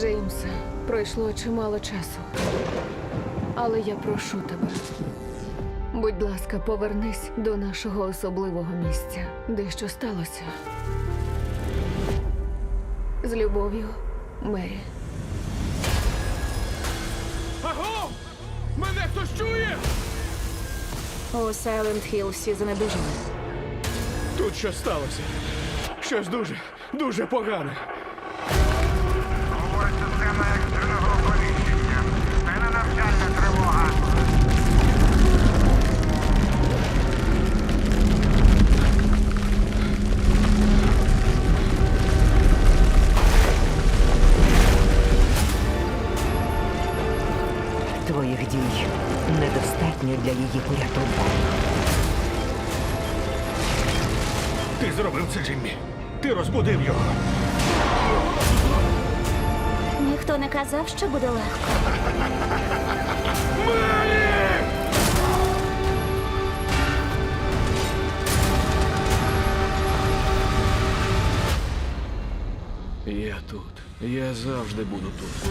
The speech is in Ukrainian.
Джеймсе, пройшло чимало часу. Але я прошу тебе. Будь ласка, повернись до нашого особливого місця, де що сталося. З любов'ю, Мері. Аго! Мене хтось чує? У Сайленд Хілл всі занедужали. Тут що сталося? Щось дуже, дуже погане. Твоїх дій недостатньо для її порятунку. Ти зробив це, Джиммі. Ти розбудив його. Ніхто не казав, що буде легко. Я тут. Я завжди буду тут.